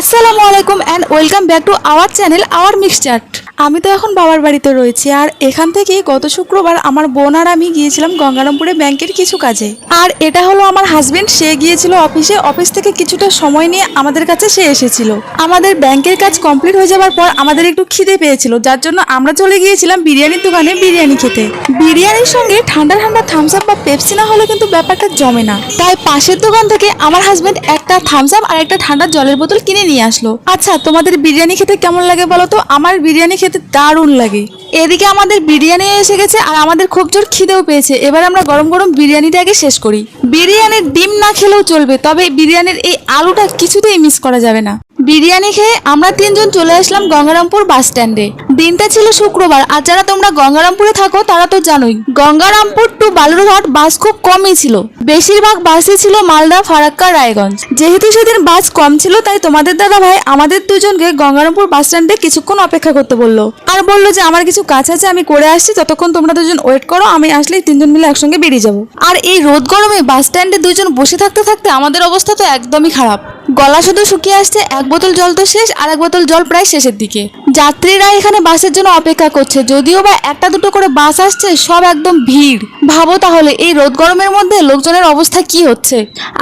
আসসালামু আলাইকুম and welcome back to our channel our mixchart আমি তো এখন বাবার বাড়িতে রয়েছি আর এখান থেকে গত শুক্রবার আমার বোন আর আমি গিয়েছিলাম গঙ্গারামপুরে ব্যাংকের কিছু কাজে। আর এটা হলো আমার হাজবেন্ড সে গিয়েছিল অফিসে, অফিস থেকে কিছুটা সময় নিয়ে আমাদের কাছে সে এসেছিল। আমাদের ব্যাংকের কাজ কমপ্লিট হয়ে যাওয়ার পর আমাদের একটু খিদে পেয়েছিল, যার জন্য আমরা চলে গিয়েছিলাম বিরিয়ানির দোকানে বিরিয়ানি খেতে। বিরিয়ানির সঙ্গে ঠান্ডা ঠান্ডা থামস আপ বা পেপসি না হলে কিন্তু ব্যাপারটা জমে না। তাই পাশের দোকান থেকে আমার হাজবেন্ড একটা থামস আপ আর একটা ঠান্ডা জলের বোতল কিনে নিয়ে আসলো। আচ্ছা তোমাদের বিরিয়ানি খেতে কেমন লাগে বলো তো? আমার বিরিয়ানি খেতে দারুণ লাগে। এদিকে আমাদের বিরিয়ানি এসে গেছে আর আমাদের খুব জোর খিদেও পেয়েছে। এবার আমরা গরম গরম বিরিয়ানিটা আগে শেষ করি। বিরিয়ানির ডিম না খেলেও চলবে, তবে বিরিয়ানির এই আলুটা কিছুতেই মিস করা যাবে না। বিরিয়ানি খেয়ে আমরা তিনজন চলে আসলাম গঙ্গারামপুর বাস স্ট্যান্ডে। দিনটা ছিল শুক্রবার, আর যারা তোমরা গঙ্গারামপুরে থাকো তারা তো জানোই, গঙ্গারামপুর টু বালুরঘাট বাস খুব কমই ছিল। বেশিরভাগ বাসই ছিল মালদা, ফারাক্কা, রায়গঞ্জ। যেহেতু সেদিন বাস কম ছিল, তাই তোমাদের দাদা ভাই আমাদের দুজনকে গঙ্গারামপুর বাস স্ট্যান্ডে কিছুক্ষণ অপেক্ষা করতে বলল। আর বলল যে, আমার কিছু কাজ আছে, আমি করে আসছি ততক্ষণ তোমরা দুজন ওয়েট করো, আমি আসলেই তিনজন মিলে একসঙ্গে বেরিয়ে যাব। আর এই রোদ গরমে বাস স্ট্যান্ডে দুজন বসে থাকতে থাকতে আমাদের অবস্থা তো একদমই খারাপ। গলা শুধু শুকিয়ে আসছে, এক বোতল জল তো শেষ আর এক বোতল জল প্রায় শেষের দিকে। যাত্রীরা এখানে বাসের জন্য অপেক্ষা করছে, যদিও বা একটা দুটো করে বাস আসছে, সব একদম ভিড়। ভাবো তাহলে, এই রোদ গরমের মধ্যে লোকজনের অবস্থা কি হচ্ছে?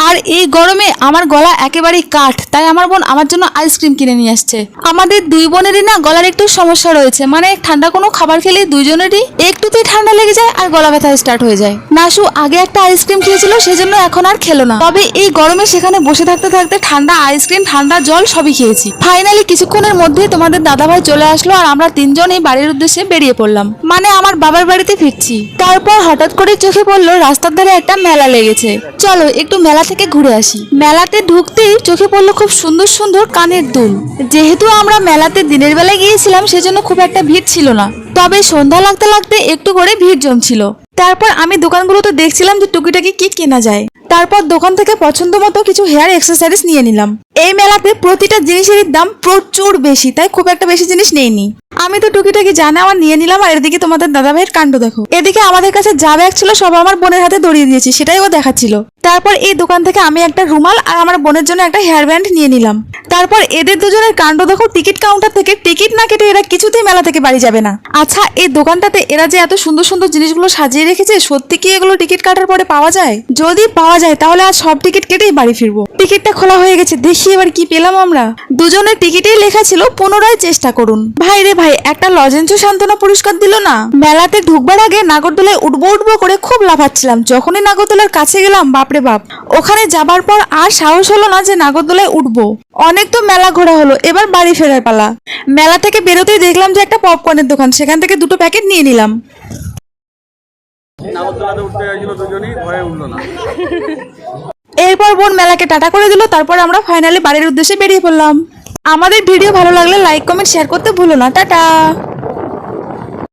আর এই গরমে আমার গলা একেবারেই কাঠ, তাই আমার বোন আমার জন্য আইসক্রিম কিনে নিয়ে আসছে। আমাদের দুই বোনেরই না গলার একটু সমস্যা রয়েছে মানে ঠান্ডা কোনো খাবার খেলে দুইজনেরই একটুতেই ঠান্ডা লেগে যায় আর গলা ব্যথা স্টার্ট হয়ে যায়। নাসু আগে একটা আইসক্রিম খেয়েছিল, সেজন্য এখন আর খেলো না। তবে এই গরমে সেখানে বসে থাকতে থাকতে ঠান্ডা আইসক্রিম, ঠান্ডা জল সবই খেয়েছি। ফাইনালি কিছুক্ষণের মধ্যে তোমাদের দাদাভাই চলে আসলো আর আমরা তিনজনই বাড়ির উদ্দেশ্যে বেরিয়ে পড়লাম। মানে আমার বাবার বাড়িতে ফিরছি। তারপর হঠাৎ করে চোখে পড়ল রাস্তার ধারে একটা মেলা লেগেছে। চলো, একটু মেলা থেকে ঘুরে আসি। মেলাতে ঢুকতেই চোখে পড়ল খুব সুন্দর সুন্দর কানের দুল। যেহেতু আমরা মেলাতে দিনের বেলা গিয়েছিলাম, সেজন্য খুব একটা ভিড় ছিল না। তবে সন্ধ্যা লাগতে লাগতে একটু করে ভিড় জমছিল। তারপর আমি দোকানগুলোতে দেখছিলাম যে টুকিটাকি কি কেনা যায়। তারপর দোকান থেকে পছন্দ মতো কিছু হেয়ার এক্সেসরিজ নিয়ে নিলাম। এই মেলাতে প্রতিটা জিনিসের দাম প্রচুর বেশি, তাই খুব একটা বেশি জিনিস নেইনি। আমি তো টুকিটাকি জানা আমার নিয়ে নিলাম, আর এদিকে তোমাদের দাদা ভাইয়ের কাণ্ড দেখো। এদিকে আমাদের কাছে যা ব্যাগ ছিল সব আমার বোনের হাতে দড়িয়ে দিয়েছি, সেটাই ও দেখাচ্ছিল। তারপর এই দোকান থেকে আমি একটা রুমাল আর আমার বোনের জন্য একটা হেয়ার ব্যান্ড নিয়ে নিলাম। তারপর এদের দুজনের কাণ্ড দেখো, টিকিট কাউন্টার থেকে টিকিট না কেটে এরা কিছুতেই মেলা থেকে বাড়ি যাবে না। আচ্ছা এই দোকানটাতে এরা যে এত সুন্দর সুন্দর জিনিসগুলো সাজিয়ে রেখেছে, সত্যি কি এগুলো টিকিট কাটার পরে পাওয়া যায়? যদি পাওয়া যায়, তাহলে আর সব টিকিট কেটেই বাড়ি ফিরবো। টিকিটটা খোলা হয়ে গেছে, দেখি এবার কি পেলাম আমরা। দুজনের টিকিটেই লেখা ছিল, পুনরায় চেষ্টা করুন। ভাই রে ভাই একটা লজেন্স সান্ত্বনা পুরস্কার দিল না? মেলাতে ঢুকবার আগে নাগরদোলায় উঠবো উঠবো করে খুব লাফাচ্ছিলাম। যখনই নাগরদোলার কাছে গেলাম বাপরে বাপ। ওখানে যাবার পর আর সাহস হলো না যে নাগরদোলায় উঠবো। অনেক তো মেলা ঘোরা হলো এবার বাড়ি ফেরার পালা। মেলা থেকে বেরোতেই দেখলাম যে একটা পপকর্নের দোকান সেখান থেকে দুটো প্যাকেট নিয়ে নিলাম। নাগরদোলাতে উঠতে গেছিল দুজনই ভয়ে উঠল না। এরপর বোন মেলাকে টাটা করে দিল তারপর আমরা ফাইনালি বাড়ির উদ্দেশ্যে বেরিয়ে পড়লাম। আমাদের ভিডিও ভালো লাগলে লাইক কমেন্ট শেয়ার করতে ভুলো না। টাটা!